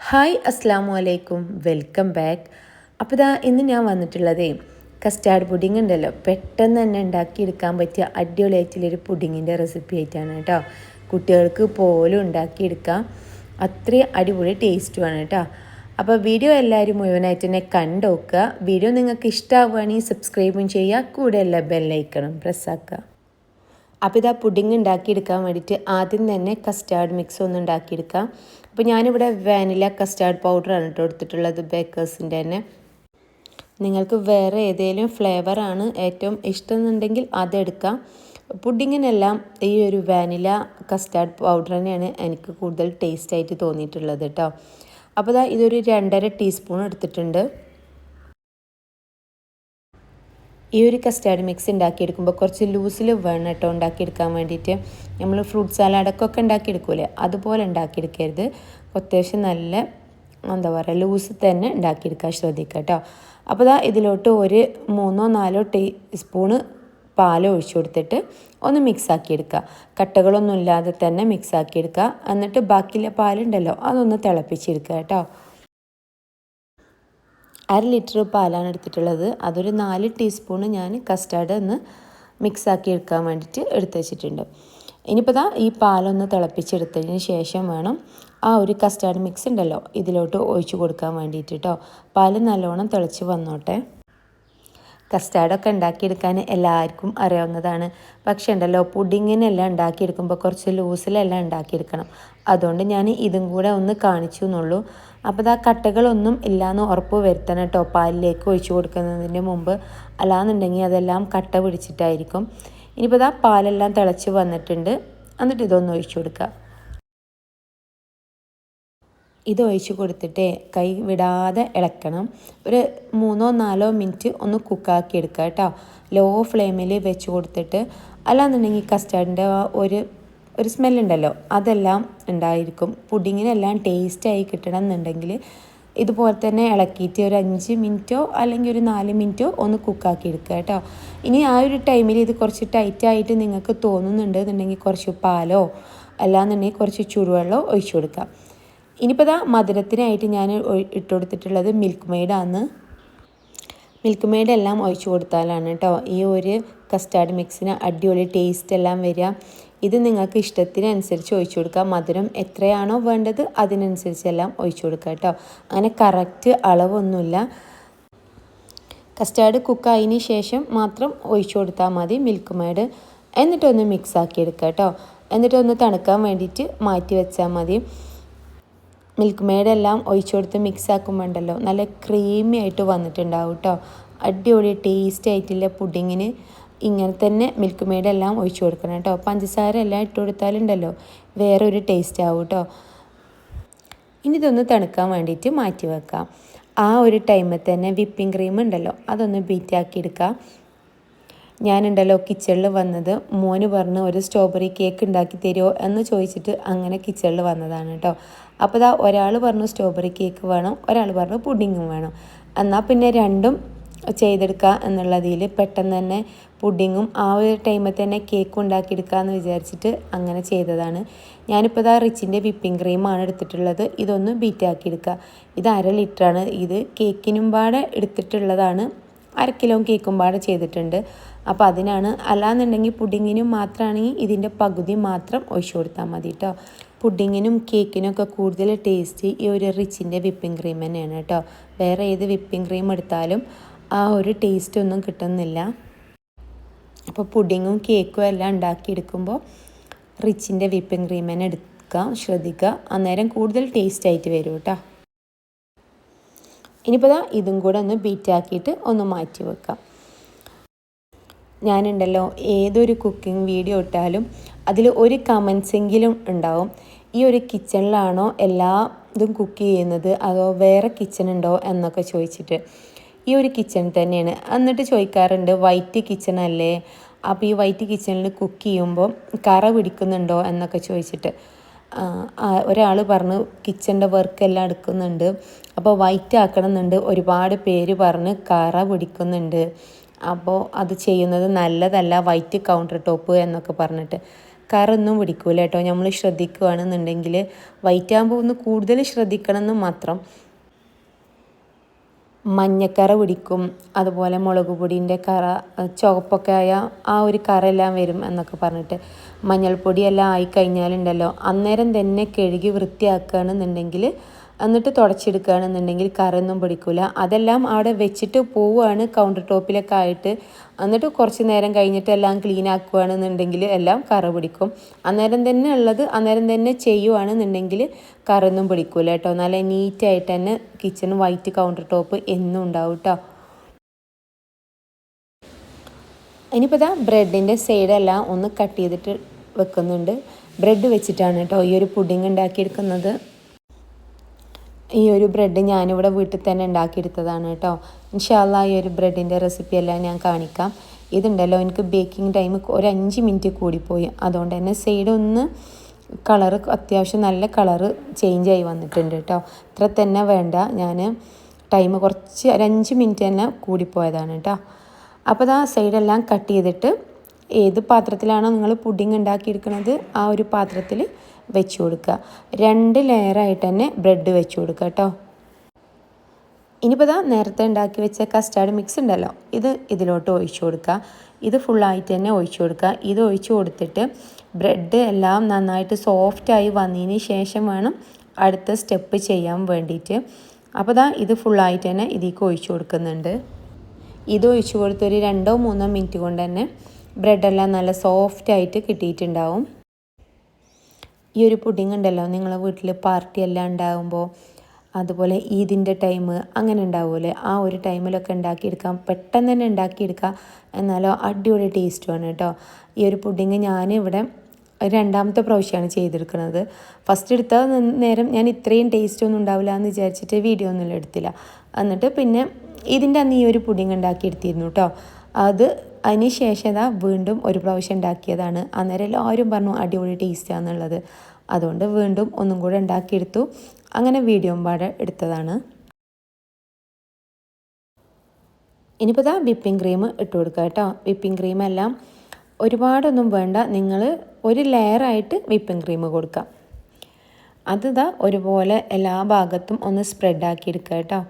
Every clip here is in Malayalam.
ഹായ് അസ്സാം വലൈക്കും വെൽക്കം ബാക്ക്. അപ്പോൾ ഇതാ ഇന്ന് ഞാൻ വന്നിട്ടുള്ളതേ കസ്റ്റാർഡ് പുഡിംഗ് ഉണ്ടല്ലോ. പെട്ടെന്ന് തന്നെ ഉണ്ടാക്കിയെടുക്കാൻ പറ്റിയ അടിപൊളിയായിട്ടുള്ളൊരു പുഡിങ്ങിന്റെ റെസിപ്പി ആയിട്ടാണ് കേട്ടോ. കുട്ടികൾക്ക് പോലും ഉണ്ടാക്കിയെടുക്കാം. അത്രയും അടിപൊളി ടേസ്റ്റുമാണ് കേട്ടോ. അപ്പോൾ വീഡിയോ എല്ലാവരും മുഴുവനായിട്ട് തന്നെ കണ്ടു നോക്കുക വീഡിയോ നിങ്ങൾക്ക് ഇഷ്ടമാവുകയാണെങ്കിൽ സബ്സ്ക്രൈബും ചെയ്യുക. കൂടെയല്ല ബെല്ലൈക്കണം പ്രസ്സാക്കുക അപ്പോൾ ഇതാ പുഡിങ് ഉണ്ടാക്കിയെടുക്കാൻ വേണ്ടിയിട്ട് ആദ്യം തന്നെ കസ്റ്റാർഡ് മിക്സ് ഒന്ന് ഉണ്ടാക്കിയെടുക്കാം. അപ്പോൾ ഞാനിവിടെ വാനില കസ്റ്റാർഡ് പൗഡറാണ് കേട്ടോ എടുത്തിട്ടുള്ളത് ബേക്കേഴ്സിന്റെ തന്നെ. നിങ്ങൾക്ക് വേറെ ഏതെങ്കിലും ഫ്ലേവറാണ് ഏറ്റവും ഇഷ്ടം എന്നുണ്ടെങ്കിൽ അതെടുക്കാം. പുഡിങ്ങിനെല്ലാം ഈ ഒരു വാനില കസ്റ്റാർഡ് പൗഡർ തന്നെയാണ് എനിക്ക് കൂടുതൽ ടേസ്റ്റ് ആയിട്ട് തോന്നിയിട്ടുള്ളത് കേട്ടോ. അപ്പോൾ ഇതാ ഇതൊരു രണ്ടര ടീസ്പൂൺ എടുത്തിട്ടുണ്ട്. ഈ ഒരു കസ്റ്റാർഡ് മിക്സ് ഉണ്ടാക്കിയെടുക്കുമ്പോൾ കുറച്ച് ലൂസിൽ വേണം കേട്ടോ ഉണ്ടാക്കിയെടുക്കാൻ വേണ്ടിയിട്ട് നമ്മൾ ഫ്രൂട്ട് സാലാഡൊക്കെ ഉണ്ടാക്കിയെടുക്കൂലേ? അതുപോലെ ഉണ്ടാക്കിയെടുക്കരുത്. അത്യാവശ്യം നല്ല എന്താ പറയുക ലൂസ് തന്നെ ഉണ്ടാക്കിയെടുക്കാൻ ശ്രദ്ധിക്കുക കേട്ടോ. അപ്പോൾ ഇതാ ഇതിലോട്ട് ഒരു മൂന്നോ നാലോ ടീ ടീസ്പൂണ് പാൽ ഒഴിച്ചു കൊടുത്തിട്ട് ഒന്ന് മിക്സ് ആക്കിയെടുക്കുക. കട്ടകളൊന്നും ഇല്ലാതെ തന്നെ മിക്സ് ആക്കിയെടുക്കുക. എന്നിട്ട് ബാക്കിയുള്ള പാലുണ്ടല്ലോ അതൊന്ന് തിളപ്പിച്ചെടുക്കുക കേട്ടോ. അര ലിറ്റർ പാലാണ് എടുത്തിട്ടുള്ളത്. അതൊരു നാല് ടീസ്പൂണ് ഞാൻ കസ്റ്റാർഡ് ഒന്ന് മിക്സാക്കി എടുക്കാൻ വേണ്ടിയിട്ട് എടുത്തു വെച്ചിട്ടുണ്ട്. ഇനിയിപ്പോൾ ദാ ഈ പാലൊന്ന് തിളപ്പിച്ചെടുത്തതിന് ശേഷം വേണം ആ ഒരു കസ്റ്റാർഡ് മിക്സ് ഉണ്ടല്ലോ ഇതിലോട്ട് ഒഴിച്ചു കൊടുക്കാൻ വേണ്ടിയിട്ട് കേട്ടോ പാൽ നല്ലോണം തിളച്ച് വന്നോട്ടെ. കസ്റ്റാർഡൊക്കെ ഉണ്ടാക്കിയെടുക്കാൻ എല്ലാവർക്കും അറിയാവുന്നതാണ്. പക്ഷേ ഉണ്ടല്ലോ പുഡിങ്ങിനെല്ലാം ഉണ്ടാക്കിയെടുക്കുമ്പോൾ കുറച്ച് ലൂസിലെല്ലാം ഉണ്ടാക്കിയെടുക്കണം. അതുകൊണ്ട് ഞാൻ ഇതും കൂടെ ഒന്ന് കാണിച്ചു എന്നുള്ളൂ. അപ്പോൾ ആ കട്ടകളൊന്നും ഇല്ലയെന്ന് ഉറപ്പ് വരുത്തണം കേട്ടോ. പാലിലേക്ക് ഒഴിച്ചു കൊടുക്കുന്നതിന് മുമ്പ്. അല്ലാന്നുണ്ടെങ്കിൽ അതെല്ലാം കട്ട പിടിച്ചിട്ടായിരിക്കും. ഇനിയിപ്പോൾ ഇതാ പാലെല്ലാം തിളച്ച് വന്നിട്ടുണ്ട്. എന്നിട്ട് ഇതൊന്ന് ഒഴിച്ചു കൊടുക്കുക. ഇത് ഒഴിച്ചു കൊടുത്തിട്ട് കൈ വിടാതെ ഇളക്കണം. ഒരു മൂന്നോ നാലോ മിനിറ്റ് ഒന്ന് കുക്കാക്കി എടുക്കുക കേട്ടോ. ലോ ഫ്ലെയിമിൽ വെച്ച് കൊടുത്തിട്ട്. അല്ലാന്നുണ്ടെങ്കിൽ കസ്റ്റാർഡിന്റെ ഒരു ഒരു സ്മെല്ലുണ്ടല്ലോ അതെല്ലാം ഉണ്ടായിരിക്കും. പുഡിങ്ങിനെല്ലാം ടേസ്റ്റായി കിട്ടണം എന്നുണ്ടെങ്കിൽ ഇതുപോലെ തന്നെ ഇളക്കിയിട്ട് ഒരു അഞ്ച് മിനിറ്റോ അല്ലെങ്കിൽ ഒരു നാല് മിനിറ്റോ ഒന്ന് കുക്കാക്കി എടുക്കുക കേട്ടോ. ഇനി ആ ഒരു ടൈമിൽ ഇത് കുറച്ച് ടൈറ്റായിട്ട് നിങ്ങൾക്ക് തോന്നുന്നുണ്ട് എന്നുണ്ടെങ്കിൽ കുറച്ച് പാലോ അല്ലാന്നുണ്ടെങ്കിൽ കുറച്ച് ചൂടുവെള്ളമോ ഒഴിച്ചു കൊടുക്കാം. ഇനിയിപ്പോൾ ഇതാ മധുരത്തിനായിട്ട് ഞാൻ ഇട്ട് കൊടുത്തിട്ടുള്ളത് മിൽക്ക് മെയ്ഡാണ് മിൽക്ക് മെയ്ഡ് എല്ലാം ഒഴിച്ചു കൊടുത്താലാണ് കേട്ടോ ഈ ഒരു കസ്റ്റാർഡ് മിക്സിന് അടിപൊളി ടേസ്റ്റ് എല്ലാം വരിക. ഇത് നിങ്ങൾക്ക് ഇഷ്ടത്തിനനുസരിച്ച് ഒഴിച്ചു കൊടുക്കാം. മധുരം എത്രയാണോ വേണ്ടത് അതിനനുസരിച്ചെല്ലാം ഒഴിച്ചു കൊടുക്കുക കേട്ടോ. അങ്ങനെ കറക്റ്റ് അളവൊന്നുമില്ല. കസ്റ്റാർഡ് കുക്കായതിന് ശേഷം മാത്രം ഒഴിച്ചു കൊടുത്താൽ മതി മിൽക്ക് മേഡ് എന്നിട്ടൊന്ന് മിക്സ് ആക്കി എടുക്കുക കേട്ടോ. എന്നിട്ടൊന്ന് തണുക്കാൻ വേണ്ടിയിട്ട് മാറ്റി വെച്ചാൽ മതി. മിൽക്ക് മേഡെല്ലാം ഒഴിച്ചു കൊടുത്ത് മിക്സ് ആക്കുമ്പോണ്ടല്ലോ നല്ല ക്രീമി ആയിട്ട് വന്നിട്ടുണ്ടാവും കേട്ടോ. അടിപൊളി ടേസ്റ്റ് ആയിട്ടുള്ള പുഡിങ്ങിന് ഇങ്ങനെ തന്നെ മിൽക്ക് മെയ്ഡ് എല്ലാം ഒഴിച്ചു കൊടുക്കണം കേട്ടോ പഞ്ചസാര എല്ലാം ഇട്ട് കൊടുത്താലുണ്ടല്ലോ വേറെ ഒരു ടേസ്റ്റ് ആവും കേട്ടോ ഇനി ഇതൊന്ന് തണുക്കാൻ വേണ്ടിയിട്ട് മാറ്റി വെക്കാം. ആ ഒരു ടൈമിൽ തന്നെ വിപ്പിംഗ് ക്രീം ഉണ്ടല്ലോ അതൊന്ന് ബീറ്റാക്കി എടുക്കാം. ഞാനുണ്ടല്ലോ കിച്ചണിൽ വന്നത് മോന് പറഞ്ഞ് ഒരു സ്ട്രോബെറി കേക്ക് ഉണ്ടാക്കി തരുമോ എന്ന് ചോദിച്ചിട്ട് അങ്ങനെ കിച്ചണിൽ വന്നതാണ് കേട്ടോ അപ്പോൾ ഇതാ ഒരാൾ പറഞ്ഞു സ്ട്രോബെറി കേക്ക് വേണം ഒരാൾ പറഞ്ഞു പുഡിങ്ങും വേണം. എന്നാൽ പിന്നെ രണ്ടും ചെയ്തെടുക്കുക എന്നുള്ളതിൽ പെട്ടെന്ന് തന്നെ പുഡിങ്ങും ആ ഒരു ടൈമിൽ തന്നെ കേക്ക് ഉണ്ടാക്കിയെടുക്കാമെന്ന് വിചാരിച്ചിട്ട് അങ്ങനെ ചെയ്തതാണ്. ഞാനിപ്പോൾ ഇതാ റിച്ചിന്റെ വിപ്പിംഗ് ക്രീമാണ് എടുത്തിട്ടുള്ളത്. ഇതൊന്ന് ബീറ്റാക്കിയെടുക്കുക ഇത് അര ലിറ്ററാണ് ഇത് കേക്കിനും പാടെ എടുത്തിട്ടുള്ളതാണ്. അര കിലോ കേക്കും പാടെ ചെയ്തിട്ടുണ്ട്. അപ്പോൾ അതിനാണ് അല്ലാന്നുണ്ടെങ്കിൽ പുഡിങ്ങിനും മാത്രമാണെങ്കിൽ ഇതിന്റെ പകുതി മാത്രം ഒഴിച്ചു കൊടുത്താൽ മതി കേട്ടോ പുഡിങ്ങിനും കേക്കിനും ഒക്കെ കൂടുതൽ ടേസ്റ്റ് ഈ ഒരു റിച്ചിന്റെ വിപ്പിംഗ് ക്രീം തന്നെയാണ് കേട്ടോ വേറെ ഏത് വിപ്പിംഗ് ക്രീം എടുത്താലും ആ ഒരു ടേസ്റ്റ് ഒന്നും കിട്ടുന്നില്ല. അപ്പോൾ പുഡിങ്ങും കേക്കും എല്ലാം ഉണ്ടാക്കിയെടുക്കുമ്പോൾ റിച്ചിന്റെ വിപ്പിംഗ് ക്രീം തന്നെ എടുക്കുക ശ്രദ്ധിക്കുക. അന്നേരം കൂടുതൽ ടേസ്റ്റ് ആയിട്ട് വരും കേട്ടോ ഇനിയിപ്പോൾ ദാ ഇതും കൂടെ ഒന്ന് ബീറ്റാക്കിയിട്ട് ഒന്ന് മാറ്റി വെക്കാം. ഞാനുണ്ടല്ലോ ഏതൊരു കുക്കിംഗ് വീഡിയോ ഇട്ടാലും അതിൽ ഒരു കമൻസെങ്കിലും ഉണ്ടാവും. ഈ ഒരു കിച്ചണിലാണോ എല്ലാ ഇതും കുക്ക് ചെയ്യുന്നത്? അതോ വേറെ കിച്ചൺ ഉണ്ടോ എന്നൊക്കെ ചോദിച്ചിട്ട്. ഈ ഒരു കിച്ചൺ തന്നെയാണ്. എന്നിട്ട് ചോദിക്കാറുണ്ട് വൈറ്റ് കിച്ചൺ അല്ലേ? അപ്പോൾ ഈ വൈറ്റ് കിച്ചണിൽ കുക്ക് ചെയ്യുമ്പോൾ കറ പിടിക്കുന്നുണ്ടോ എന്നൊക്കെ ചോദിച്ചിട്ട് ഒരാൾ പറഞ്ഞു കിച്ചന്റെ വർക്കെല്ലാം എടുക്കുന്നുണ്ട്. അപ്പോൾ വൈറ്റ് ആക്കണമെന്നുണ്ട്. ഒരുപാട് പേര് പറഞ്ഞ് കറ പിടിക്കുന്നുണ്ട്. അപ്പോൾ അത് ചെയ്യുന്നത് നല്ലതല്ല വൈറ്റ് കൗണ്ടർ ടോപ്പ് എന്നൊക്കെ പറഞ്ഞിട്ട്. കറൊന്നും പിടിക്കൂല കേട്ടോ. നമ്മൾ ശ്രദ്ധിക്കുകയാണെന്നുണ്ടെങ്കിൽ വൈറ്റ് വൈറ്റാകുമ്പോൾ ഒന്ന് കൂടുതൽ ശ്രദ്ധിക്കണം എന്ന് മാത്രം. മഞ്ഞക്കറ പിടിക്കും അതുപോലെ മുളക് പൊടീന്റെ കറ ചുവപ്പൊക്കെ ആയ ആ ഒരു കറ എല്ലാം വരും എന്നൊക്കെ പറഞ്ഞിട്ട് മഞ്ഞൾപ്പൊടിയെല്ലാം ആയിക്കഴിഞ്ഞാലുണ്ടല്ലോ അന്നേരം തന്നെ കഴുകി വൃത്തിയാക്കുകയാണെന്നുണ്ടെങ്കിൽ എന്നിട്ട് തുടച്ചെടുക്കുകയാണെന്നുണ്ടെങ്കിൽ കറൊന്നും പിടിക്കില്ല അതെല്ലാം അവിടെ വെച്ചിട്ട് പോവുകയാണ് കൗണ്ടർ ടോപ്പിലൊക്കെ ആയിട്ട്. എന്നിട്ട് കുറച്ച് നേരം കഴിഞ്ഞിട്ട് എല്ലാം ക്ലീൻ ആക്കുകയാണെന്നുണ്ടെങ്കിൽ എല്ലാം കറ പിടിക്കും. അന്നേരം തന്നെ ഉള്ളത് അന്നേരം തന്നെ ചെയ്യുവാണെന്നുണ്ടെങ്കിൽ കറൊന്നും പിടിക്കില്ല കേട്ടോ. നല്ല നീറ്റായിട്ട് തന്നെ കിച്ചൺ വൈറ്റ് കൗണ്ടർ ടോപ്പ് എന്നും ഉണ്ടാവും കേട്ടോ. ഇനിയിപ്പോൾ ഇതാ ബ്രെഡിന്റെ സൈഡെല്ലാം ഒന്ന് കട്ട് ചെയ്തിട്ട് വെക്കുന്നുണ്ട്. ബ്രെഡ് വെച്ചിട്ടാണ് കേട്ടോ ഈ ഒരു പുഡിങ് ഉണ്ടാക്കിയെടുക്കുന്നത്. ഈ ഒരു ബ്രെഡ് ഞാനിവിടെ വീട്ടിൽ തന്നെ ഉണ്ടാക്കിയെടുത്തതാണ് കേട്ടോ. ഇൻഷാല്ല ഈ ഒരു ബ്രെഡിന്റെ റെസിപ്പി എല്ലാം ഞാൻ കാണിക്കാം. ഇതുണ്ടല്ലോ എനിക്ക് ബേക്കിംഗ് ടൈം ഒരു അഞ്ച് മിനിറ്റ് കൂടിപ്പോയി. അതുകൊണ്ട് തന്നെ സൈഡ് ഒന്ന് കളറ് അത്യാവശ്യം നല്ല കളറ് ആയി വന്നിട്ടുണ്ട് കേട്ടോ. ഇത്ര തന്നെ വേണ്ട. ഞാൻ ടൈം കുറച്ച് ഒരു അഞ്ച് മിനിറ്റ് തന്നെ കൂടിപ്പോയതാണ് കേട്ടോ. അപ്പോൾ ആ സൈഡെല്ലാം കട്ട് ചെയ്തിട്ട് ഏത് പാത്രത്തിലാണോ നിങ്ങൾ പുഡിങ് ഉണ്ടാക്കിയെടുക്കുന്നത് ആ ഒരു പാത്രത്തിൽ വെച്ച് കൊടുക്കുക. രണ്ട് ലെയറായിട്ട് തന്നെ ബ്രെഡ് വെച്ച് കൊടുക്കുക കേട്ടോ. ഇനിയിപ്പോൾ ഇതാ നേരത്തെ ഉണ്ടാക്കി വെച്ച കസ്റ്റാർഡ് മിക്സ് ഉണ്ടല്ലോ. ഇത് ഇതിലോട്ട് ഒഴിച്ചു കൊടുക്കുക. ഇത് ഫുള്ളായിട്ട് തന്നെ ഒഴിച്ചു കൊടുക്കുക. ഇത് ഒഴിച്ചു കൊടുത്തിട്ട് ബ്രെഡ് എല്ലാം നന്നായിട്ട് സോഫ്റ്റായി വന്നതിന് ശേഷം വേണം അടുത്ത സ്റ്റെപ്പ് ചെയ്യാൻ വേണ്ടിയിട്ട്. അപ്പോൾ ദാ ഇത് ഫുള്ളായിട്ട് തന്നെ ഇതിലേക്ക് ഒഴിച്ചു കൊടുക്കുന്നുണ്ട്. ഇത് ഒഴിച്ചു കൊടുത്തൊരു രണ്ടോ മൂന്നോ മിനിറ്റ് കൊണ്ട് തന്നെ ബ്രെഡെല്ലാം നല്ല സോഫ്റ്റായിട്ട് കിട്ടിയിട്ടുണ്ടാവും. ഈ ഒരു പുഡിംഗ് ഉണ്ടല്ലോ നിങ്ങളെ വീട്ടിൽ പാർട്ടി എല്ലാം ഉണ്ടാകുമ്പോൾ അതുപോലെ ഈദിന്റെ ടൈം അങ്ങനെ ഉണ്ടാവുമല്ലേ ആ ഒരു ടൈമിലൊക്കെ ഉണ്ടാക്കിയെടുക്കാം പെട്ടെന്ന് തന്നെ ഉണ്ടാക്കിയെടുക്കാം എന്നാലോ അടിപൊളി ടേസ്റ്റുമാണ് കേട്ടോ ഈ ഒരു പുഡിങ് ഞാനിവിടെ രണ്ടാമത്തെ പ്രാവശ്യമാണ് ചെയ്തെടുക്കുന്നത്. ഫസ്റ്റ് എടുത്ത നേരം ഞാൻ ഇത്രയും ടേസ്റ്റ് ഒന്നും ഉണ്ടാവില്ല എന്ന് വിചാരിച്ചിട്ട് വീഡിയോ ഒന്നും എടുത്തില്ല. എന്നിട്ട് പിന്നെ ഇതിന്റെ അന്ന് ഈ ഒരു പുഡിങ് ഉണ്ടാക്കിയെടുത്തിരുന്നു കേട്ടോ അത് അതിന് വീണ്ടും ഒരു പ്രാവശ്യം ഉണ്ടാക്കിയതാണ്. അന്നേരം എല്ലാവരും പറഞ്ഞു അടിപൊളി ടേസ്റ്റാണെന്നുള്ളത് അതുകൊണ്ട് വീണ്ടും ഒന്നും കൂടെ ഉണ്ടാക്കിയെടുത്തു. അങ്ങനെ വീഡിയോ പാടെ എടുത്തതാണ്. ഇനിയിപ്പോൾ ഇതാ വിപ്പിംഗ് ക്രീം ഇട്ട് കൊടുക്കുക കേട്ടോ. വിപ്പിംഗ് ക്രീം എല്ലാം ഒരുപാടൊന്നും വേണ്ട. നിങ്ങൾ ഒരു ലെയറായിട്ട് വിപ്പിംഗ് ക്രീം കൊടുക്കാം ഇതാ ഒരുപോലെ എല്ലാ ഭാഗത്തും ഒന്ന് സ്പ്രെഡാക്കി എടുക്കുക കേട്ടോ.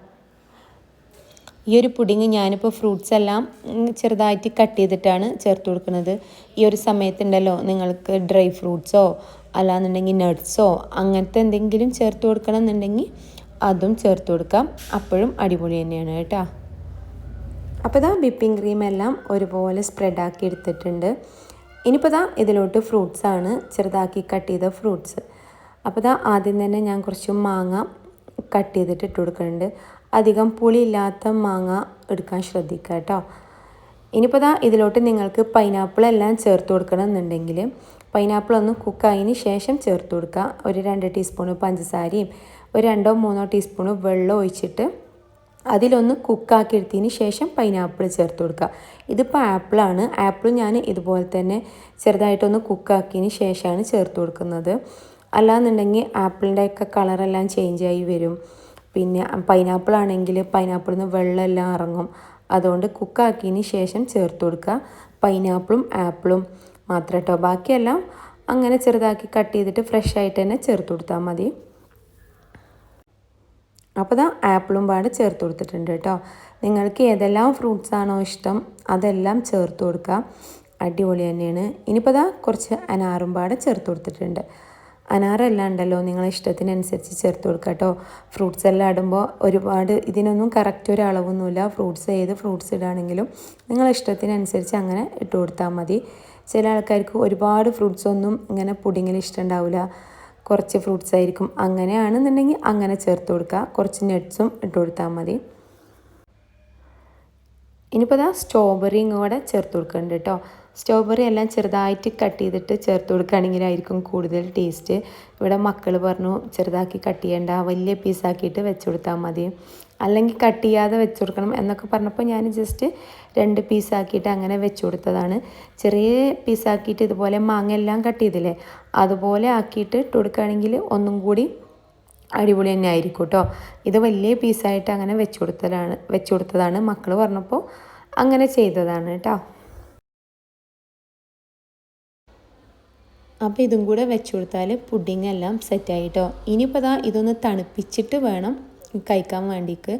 ഈ ഒരു പുഡിങ് ഞാനിപ്പോൾ ഫ്രൂട്ട്സ് എല്ലാം ചെറുതായിട്ട് കട്ട് ചെയ്തിട്ടാണ് ചേർത്ത് കൊടുക്കുന്നത്. ഈ ഒരു സമയത്തുണ്ടല്ലോ നിങ്ങൾക്ക് ഡ്രൈ ഫ്രൂട്ട്സോ അല്ലാന്നുണ്ടെങ്കിൽ നട്ട്സോ അങ്ങനത്തെ എന്തെങ്കിലും ചേർത്ത് കൊടുക്കണം എന്നുണ്ടെങ്കിൽ അതും ചേർത്ത് കൊടുക്കാം. അപ്പോഴും അടിപൊളി തന്നെയാണ് കേട്ടോ. അപ്പോൾ ഇതാ വിപ്പിംഗ് ക്രീം എല്ലാം ഒരുപോലെ സ്പ്രെഡാക്കി എടുത്തിട്ടുണ്ട്. ഇനിയിപ്പോൾ ഇതാ ഇതിലോട്ട് ഫ്രൂട്ട്സാണ് ചെറുതാക്കി കട്ട് ചെയ്ത ഫ്രൂട്ട്സ് അപ്പോൾ ഇതാ ആദ്യം തന്നെ ഞാൻ കുറച്ച് മാങ്ങ കട്ട് ചെയ്തിട്ട് ഇട്ട് കൊടുക്കുന്നുണ്ട്. അധികം പുളിയില്ലാത്ത മാങ്ങ എടുക്കാൻ ശ്രദ്ധിക്കുക കേട്ടോ. ഇനിയിപ്പോൾ ഇതാ ഇതിലോട്ട് നിങ്ങൾക്ക് പൈനാപ്പിൾ എല്ലാം ചേർത്ത് കൊടുക്കണം എന്നുണ്ടെങ്കിൽ പൈനാപ്പിൾ ഒന്ന് കുക്ക് കുക്കായതിന് ശേഷം ചേർത്ത് കൊടുക്കുക. ഒരു രണ്ട് ടീസ്പൂണ് പഞ്ചസാരയും ഒരു രണ്ടോ മൂന്നോ ടീസ്പൂണ് വെള്ളം ഒഴിച്ചിട്ട് അതിലൊന്ന് കുക്കാക്കി എടുത്തതിന് ശേഷം പൈനാപ്പിൾ ചേർത്ത് കൊടുക്കുക. ഇതിപ്പോൾ ആപ്പിളാണ് ആപ്പിൾ ഞാൻ ഇതുപോലെ തന്നെ ചെറുതായിട്ടൊന്ന് കുക്കാക്കിയതിന് ശേഷമാണ് ചേർത്ത് കൊടുക്കുന്നത്. അല്ലാന്നുണ്ടെങ്കിൽ ആപ്പിളിന്റെയൊക്കെ കളറെല്ലാം ചേഞ്ച് ആയി വരും. പിന്നെ പൈനാപ്പിൾ ആണെങ്കിൽ പൈനാപ്പിളിൽ നിന്ന് വെള്ളമെല്ലാം ഇറങ്ങും. അതുകൊണ്ട് കുക്കാക്കിയതിന് ശേഷം ചേർത്ത് കൊടുക്കുക. പൈനാപ്പിളും ആപ്പിളും മാത്രം കേട്ടോ. ബാക്കിയെല്ലാം അങ്ങനെ ചെറുതാക്കി കട്ട് ചെയ്തിട്ട് ഫ്രഷ് ആയിട്ട് തന്നെ ചേർത്ത് കൊടുത്താൽ മതി. അപ്പോൾ ഇതാ ആപ്പിളും പാട് ചേർത്ത് കൊടുത്തിട്ടുണ്ട് കേട്ടോ. നിങ്ങൾക്ക് ഏതെല്ലാം ഫ്രൂട്ട്സ് ആണോ ഇഷ്ടം അതെല്ലാം ചേർത്ത് കൊടുക്കുക. അടിപൊളി തന്നെയാണ്. ഇനിയിപ്പോൾ ഇതാ കുറച്ച് അനാറും പാട് ചേർത്ത് കൊടുത്തിട്ടുണ്ട്. അനാറെല്ലാം ഉണ്ടല്ലോ നിങ്ങളെ ഇഷ്ടത്തിനനുസരിച്ച് ചേർത്ത് കൊടുക്കുക കേട്ടോ. ഫ്രൂട്ട്സ് എല്ലാം ഇടുമ്പോൾ ഒരുപാട് ഇതിനൊന്നും കറക്റ്റ് ഒരു അളവൊന്നുമില്ല. ഫ്രൂട്ട്സ് ഏത് ഫ്രൂട്ട്സ് ഇടുകയാണെങ്കിലും നിങ്ങളെ ഇഷ്ടത്തിനനുസരിച്ച് അങ്ങനെ ഇട്ട് കൊടുത്താൽ മതി. ചില ആൾക്കാർക്ക് ഒരുപാട് ഫ്രൂട്ട്സ് ഒന്നും ഇങ്ങനെ പുഡിങ്ങിൽ ഇഷ്ടമുണ്ടാവില്ല കുറച്ച് ഫ്രൂട്ട്സ് ആയിരിക്കും. അങ്ങനെയാണെന്നുണ്ടെങ്കിൽ അങ്ങനെ ചേർത്ത് കൊടുക്കുക. കുറച്ച് നട്ട്സും ഇട്ട് കൊടുത്താൽ മതി. ഇനിയിപ്പോൾ ഇതാ സ്ട്രോബെറിയും കൂടെ ചേർത്ത് കൊടുക്കുന്നുണ്ട് കേട്ടോ സ്ട്രോബെറി എല്ലാം ചെറുതായിട്ട് കട്ട് ചെയ്തിട്ട് ചേർത്ത് കൊടുക്കുകയാണെങ്കിലായിരിക്കും കൂടുതൽ ടേസ്റ്റ് ഇവിടെ മക്കൾ പറഞ്ഞു ചെറുതാക്കി കട്ട് ചെയ്യേണ്ട വലിയ പീസാക്കിയിട്ട് വെച്ച് കൊടുത്താൽ മതി. അല്ലെങ്കിൽ കട്ട് ചെയ്യാതെ വെച്ച് കൊടുക്കണം എന്നൊക്കെ പറഞ്ഞപ്പോൾ ഞാൻ ജസ്റ്റ് രണ്ട് പീസാക്കിയിട്ട് അങ്ങനെ വെച്ച് കൊടുത്തതാണ്. ചെറിയ പീസാക്കിയിട്ട് ഇതുപോലെ മാങ്ങ എല്ലാം കട്ട് ചെയ്തില്ലേ? അതുപോലെ ആക്കിയിട്ട് ഇട്ട് കൊടുക്കുകയാണെങ്കിൽ ഒന്നും കൂടി അടിപൊളി തന്നെ ആയിരിക്കും കേട്ടോ ഇത് വലിയ പീസായിട്ട് അങ്ങനെ വെച്ച് കൊടുത്തതാണ് വെച്ച് കൊടുത്തതാണ്. മക്കൾ പറഞ്ഞപ്പോൾ അങ്ങനെ ചെയ്തതാണ് കേട്ടോ. അപ്പോൾ ഇതും കൂടെ വെച്ച് കൊടുത്താൽ പുഡിംഗ് എല്ലാം സെറ്റായിട്ടോ ഇനിയിപ്പോൾ ദാ ഇതൊന്ന് തണുപ്പിച്ചിട്ട് വേണം കഴിക്കാൻ വേണ്ടിക്ക്.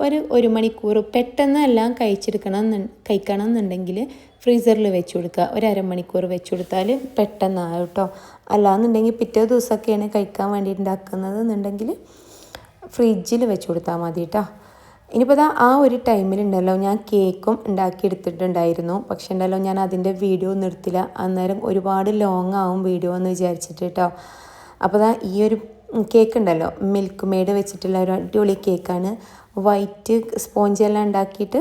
ഒരു ഒരു മണിക്കൂർ പെട്ടെന്ന് എല്ലാം കഴിച്ചെടുക്കണം കഴിക്കണം എന്നുണ്ടെങ്കിൽ ഫ്രീസറിൽ വെച്ച് കൊടുക്കുക ഒരു അരമണിക്കൂർ വെച്ച് കൊടുത്താൽ പെട്ടെന്നാകും കേട്ടോ. അല്ലാന്നുണ്ടെങ്കിൽ പിറ്റേ ദിവസമൊക്കെയാണ് കഴിക്കാൻ വേണ്ടി ഉണ്ടാക്കുന്നത് എന്നുണ്ടെങ്കിൽ ഫ്രിഡ്ജിൽ വെച്ച് കൊടുത്താൽ മതി കേട്ടോ. ഇനിയിപ്പോൾ ദാ ആ ഒരു ടൈമിലുണ്ടല്ലോ ഞാൻ കേക്കും ഉണ്ടാക്കിയെടുത്തിട്ടുണ്ടായിരുന്നു. പക്ഷെ ഉണ്ടല്ലോ ഞാൻ അതിന്റെ വീഡിയോ ഒന്നും എടുത്തില്ല അന്നേരം ഒരുപാട് ലോങ് ആവും വീഡിയോ എന്ന് വിചാരിച്ചിട്ട് കേട്ടോ. അപ്പോൾ ദാ ഈ ഒരു കേക്ക് ഉണ്ടല്ലോ മിൽക്ക് മെയ്ഡ് വെച്ചിട്ടുള്ള ഒരു അടിപൊളി കേക്കാണ് വൈറ്റ് സ്പോഞ്ചെല്ലാം ഉണ്ടാക്കിയിട്ട്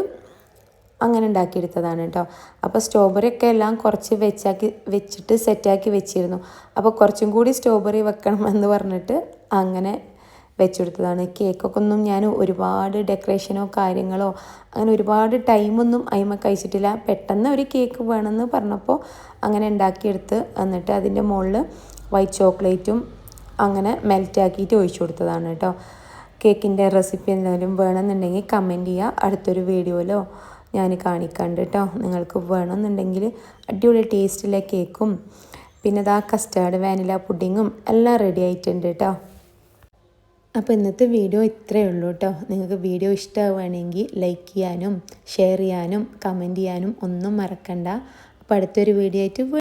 അങ്ങനെ ഉണ്ടാക്കിയെടുത്തതാണ് കേട്ടോ അപ്പോൾ സ്ട്രോബെറി ഒക്കെ എല്ലാം കുറച്ച് വെച്ചാക്കി വെച്ചിട്ട് സെറ്റാക്കി വെച്ചിരുന്നു. അപ്പോൾ കുറച്ചും കൂടി സ്ട്രോബെറി വെക്കണം എന്ന് പറഞ്ഞിട്ട് അങ്ങനെ വെച്ചെടുത്തതാണ്. കേക്കൊക്കെ ഒന്നും ഞാൻ ഒരുപാട് ഡെക്കറേഷനോ കാര്യങ്ങളോ അങ്ങനെ ഒരുപാട് ടൈമൊന്നും അതിമ കഴിച്ചിട്ടില്ല പെട്ടെന്ന് ഒരു കേക്ക് വേണമെന്ന് പറഞ്ഞപ്പോൾ അങ്ങനെ ഉണ്ടാക്കിയെടുത്ത് എന്നിട്ട് അതിന്റെ മുകളിൽ വൈറ്റ് ചോക്ലേറ്റും അങ്ങനെ മെൽറ്റാക്കിയിട്ട് ഒഴിച്ചു കൊടുത്തതാണ് കേട്ടോ കേക്കിന്റെ റെസിപ്പി എന്തെങ്കിലും വേണമെന്നുണ്ടെങ്കിൽ കമന്റ് ചെയ്യുക അടുത്തൊരു വീഡിയോയിലോ ഞാൻ കാണിക്കാണ്ട് കേട്ടോ നിങ്ങൾക്ക് വേണമെന്നുണ്ടെങ്കിൽ അടിപൊളി ടേസ്റ്റിലെ കേക്കും പിന്നെ ഇതാ കസ്റ്റാർഡ് വാനില പുഡിങ്ങും എല്ലാം റെഡി ആയിട്ടുണ്ട് കേട്ടോ അപ്പോൾ ഇന്നത്തെ വീഡിയോ ഇത്രയേ ഉള്ളൂ കേട്ടോ നിങ്ങൾക്ക് വീഡിയോ ഇഷ്ടമാവുകയാണെങ്കിൽ ലൈക്ക് ചെയ്യാനും ഷെയർ ചെയ്യാനും കമന്റ് ചെയ്യാനും ഒന്നും മറക്കണ്ട. അപ്പോൾ അടുത്തൊരു വീഡിയോ ആയിട്ട്